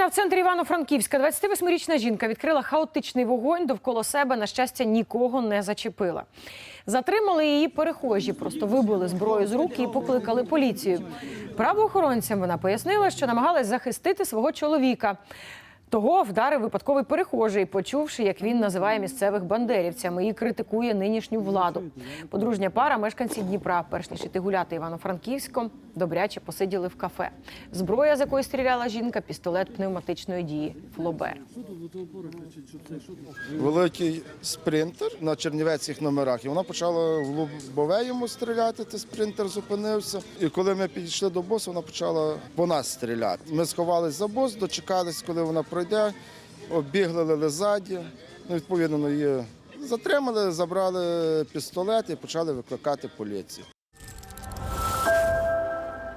Новина в центрі Івано-Франківська. 28-річна жінка відкрила хаотичний вогонь довкола себе. На щастя, нікого не зачепила. Затримали її перехожі, просто вибили зброю з рук і покликали поліцію. Правоохоронцям вона пояснила, що намагалась захистити свого чоловіка. Того вдарив випадковий перехожий, почувши, як він називає місцевих бандерівцями і критикує нинішню владу. Подружня пара, мешканці Дніпра, перш ніж іти гуляти Івано-Франківськом, добряче посиділи в кафе. Зброя, з якої стріляла жінка, пістолет пневматичної дії Флобер. великий спринтер на чернівецьких номерах. І вона почала в лобове йому стріляти. Той спринтер зупинився. І коли ми підійшли до босу, вона почала по нас стріляти. Ми сховались за бос, дочекались, коли вона пройде, обігли ззаді. Ну, відповідно, її затримали, забрали пістолет і почали викликати поліцію.